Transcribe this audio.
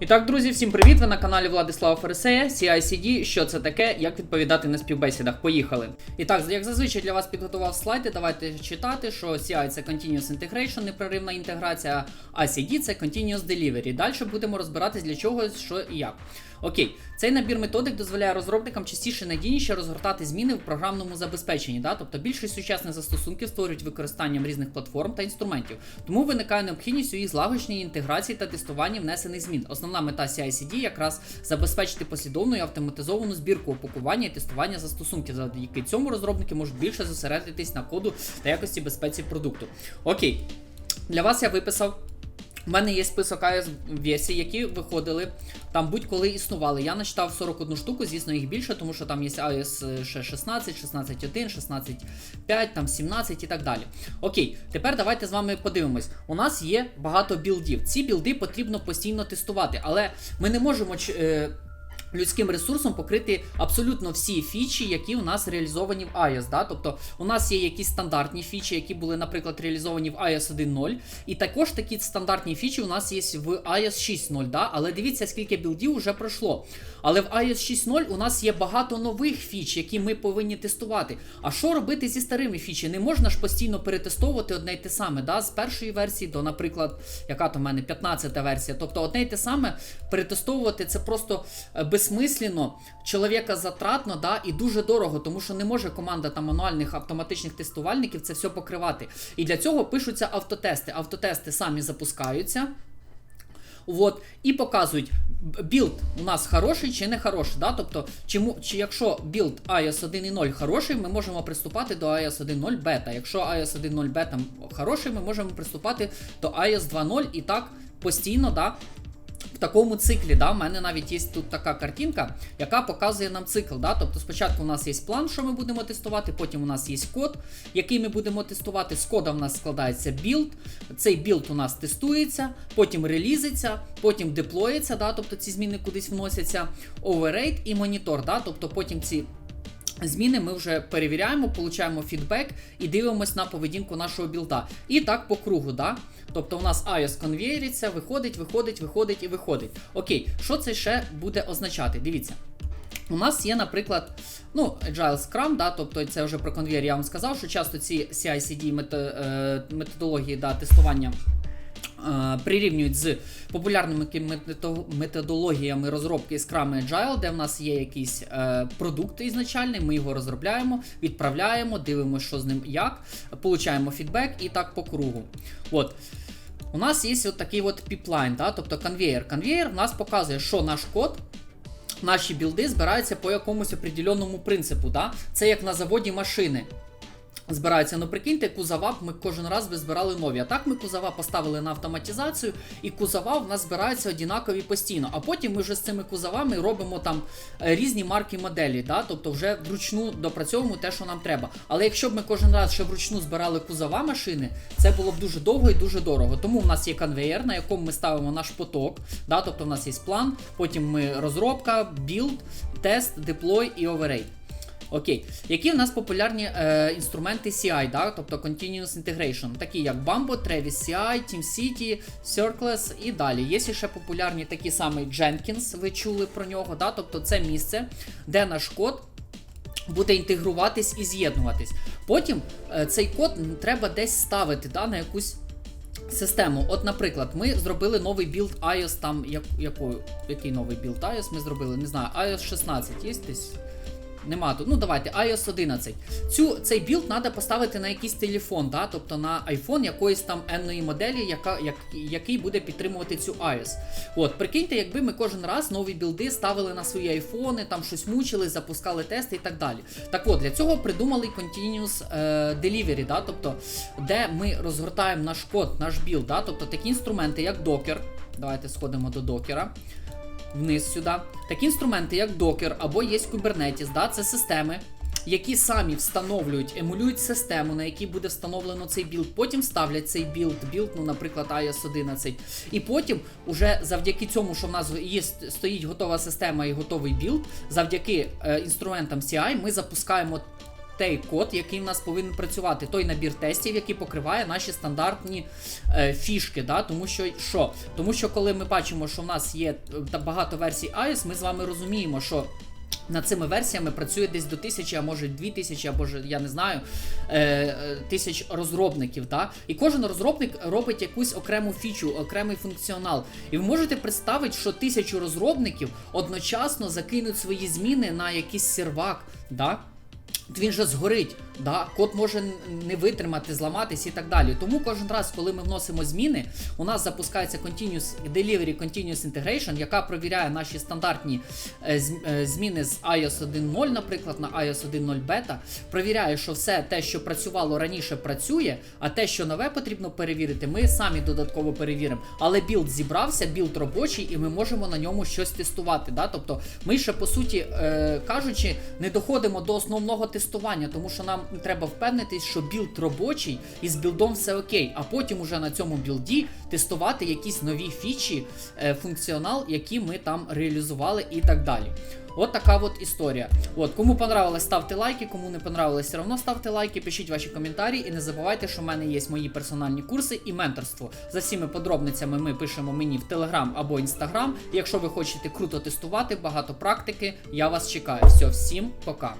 І так, друзі, всім привіт! Ви на каналі Владислава Фересея, CICD, що це таке, як відповідати на співбесідах. Поїхали. І так, як зазвичай для вас підготував слайди, давайте читати, що CI це Continuous Integration, непреривна інтеграція, а CD це Continuous Delivery. Далі будемо розбиратись для чого, що і як. Окей, цей набір методик дозволяє розробникам частіше надійніше розгортати зміни в програмному забезпеченні. Да? Тобто більшість сучасних застосунків створюють використанням різних платформ та інструментів. Тому виникає необхідність у їх злагодженні, інтеграції та тестуванні внесених змін. Основна мета CI-CD якраз забезпечити послідовну і автоматизовану збірку опакування і тестування застосунків. Завдяки цьому розробники можуть більше зосередитись на коду та якості безпеці продукту. Окей, для вас я виписав. У мене є список АЕС версій, які виходили там будь-коли існували. Я начитав 41 штуку, звісно, їх більше, тому що там є АЕС ще 16, 16.1, 16.5, там 17 і так далі. Окей, тепер давайте з вами подивимось. У нас є багато білдів. Ці білди потрібно постійно тестувати, але ми не можемо. Е, людським ресурсом покрити абсолютно всі фічі, які у нас реалізовані в iOS. Да? Тобто у нас є якісь стандартні фічі, які були, наприклад, реалізовані в iOS 1.0. І також такі стандартні фічі у нас є в iOS 6.0. Да? Але дивіться, скільки білдів вже пройшло. Але в iOS 6.0 у нас є багато нових фіч, які ми повинні тестувати. А що робити зі старими фічі? Не можна ж постійно перетестовувати одне й те саме, да? з першої версії до, наприклад, яка то в мене 15 версія. Тобто одне й те саме перетестовувати це просто без безсмислено, чоловіка затратно, да, і дуже дорого, тому що не може команда там мануальних автоматичних тестувальників це все покривати. І для цього пишуться автотести. Автотести самі запускаються. От, І показують, білд у нас хороший чи не хороший. Да? Тобто, чи, чи якщо білд iOS 1.0 хороший, ми можемо приступати до iOS 1.0 бета. Якщо iOS 1.0 бета хороший, ми можемо приступати до iOS 2.0 і так постійно да, в такому циклі. Да, У мене навіть є тут така картинка, яка показує нам цикл. Да? Тобто спочатку у нас є план, що ми будемо тестувати, потім у нас є код, який ми будемо тестувати. З кода у нас складається білд. Цей білд у нас тестується, потім релізиться, потім деплоїться, да? тобто ці зміни кудись вносяться, оверрейт і монітор. Да? Тобто потім ці Зміни ми вже перевіряємо, получаємо фідбек і дивимося на поведінку нашого білда. І так по кругу. да? Тобто у нас iOS конвейериться, виходить, виходить, виходить і виходить. Окей, що це ще буде означати? Дивіться. У нас є, наприклад, ну, Agile Scrum, да, тобто це вже про конвейер я вам сказав, що часто ці CI-CD е, методології да, тестування прирівнюють з популярними методологіями розробки Scrum і Agile, де в нас є якийсь е, продукт ізначальний, ми його розробляємо, відправляємо, дивимося, що з ним як, получаємо фідбек і так по кругу. От. У нас є от такий от піплайн, да, тобто конвейер. Конвейер в нас показує, що наш код. Наші білди збираються по якомусь определеному принципу. Да? Це як на заводі машини збираються. Ну прикиньте, кузова ми кожен раз би збирали нові. А так ми кузова поставили на автоматизацію, і кузова в нас збираються однакові постійно. А потім ми вже з цими кузовами робимо там е, різні марки моделі. да? Тобто вже вручну допрацьовуємо те, що нам треба. Але якщо б ми кожен раз ще вручну збирали кузова машини, це було б дуже довго і дуже дорого. Тому в нас є конвейер, на якому ми ставимо наш поток. Да? Тобто в нас є план, потім ми розробка, білд, тест, деплой і оверейт. Окей, які в нас популярні е, інструменти CI, да? тобто Continuous Integration, такі як Bumbo, Travis CI, TeamCity, Circles і далі. Є ще популярні такі самі Jenkins, ви чули про нього, да? тобто це місце, де наш код. Буде інтегруватись і з'єднуватись. Потім е, цей код треба десь ставити да, на якусь систему. От, наприклад, ми зробили новий білд iOS там. Як, якою, Який новий білд iOS ми зробили? Не знаю, iOS 16 є десь Нема тут. Ну давайте, iOS 11. Цю, Цей білд треба поставити на якийсь телефон, да? тобто на iPhone якоїсь там енної моделі, яка, як, який буде підтримувати цю iOS. От, Прикиньте, якби ми кожен раз нові білди ставили на свої айфони, там щось мучили, запускали тести і так далі. Так от, для цього придумали Continuous е, Delivery, да? тобто, де ми розгортаємо наш код, наш білд, да? тобто такі інструменти, як Docker. Давайте сходимо до докера вниз сюди. Такі інструменти, як Docker або є Kubernetes, да, це системи, які самі встановлюють, емулюють систему, на якій буде встановлено цей білд. Потім ставлять цей білд, білд, ну, наприклад, iOS 11. І потім, уже завдяки цьому, що в нас є стоїть готова система і готовий білд, завдяки е, інструментам CI, ми запускаємо той код, який в нас повинен працювати, той набір тестів, який покриває наші стандартні е, фішки. Да? Тому що що? Тому що коли ми бачимо, що в нас є е, та багато версій iOS, ми з вами розуміємо, що. Над цими версіями працює десь до тисячі, а може дві тисячі, або ж я не знаю, е, е, тисяч розробників. Да? І кожен розробник робить якусь окрему фічу, окремий функціонал. І ви можете представити, що тисячу розробників одночасно закинуть свої зміни на якийсь сервак. Да? Він же згорить, да? код може не витримати, зламатись і так далі. Тому кожен раз, коли ми вносимо зміни, у нас запускається Continuous Delivery Continuous Integration, яка провіряє наші стандартні е, е, зміни з iOS 1.0, наприклад, на iOS 1.0 бета, провіряє, що все те, що працювало раніше, працює, а те, що нове потрібно перевірити, ми самі додатково перевіримо. Але білд зібрався, білд робочий, і ми можемо на ньому щось тестувати. Да? Тобто ми ще по суті е, кажучи, не доходимо до основного тестування, тому що нам треба впевнитись, що білд робочий і з білдом все окей. А потім уже на цьому білді тестувати якісь нові фічі, е, функціонал, які ми там реалізували, і так далі. От така от історія. От, кому понравилось, ставте лайки, кому не понравилось, все одно ставте лайки, пишіть ваші коментарі і не забувайте, що в мене є мої персональні курси і менторство. За всіми подробницями ми пишемо мені в Телеграм або Інстаграм. Якщо ви хочете круто тестувати, багато практики, я вас чекаю. Все, всім пока.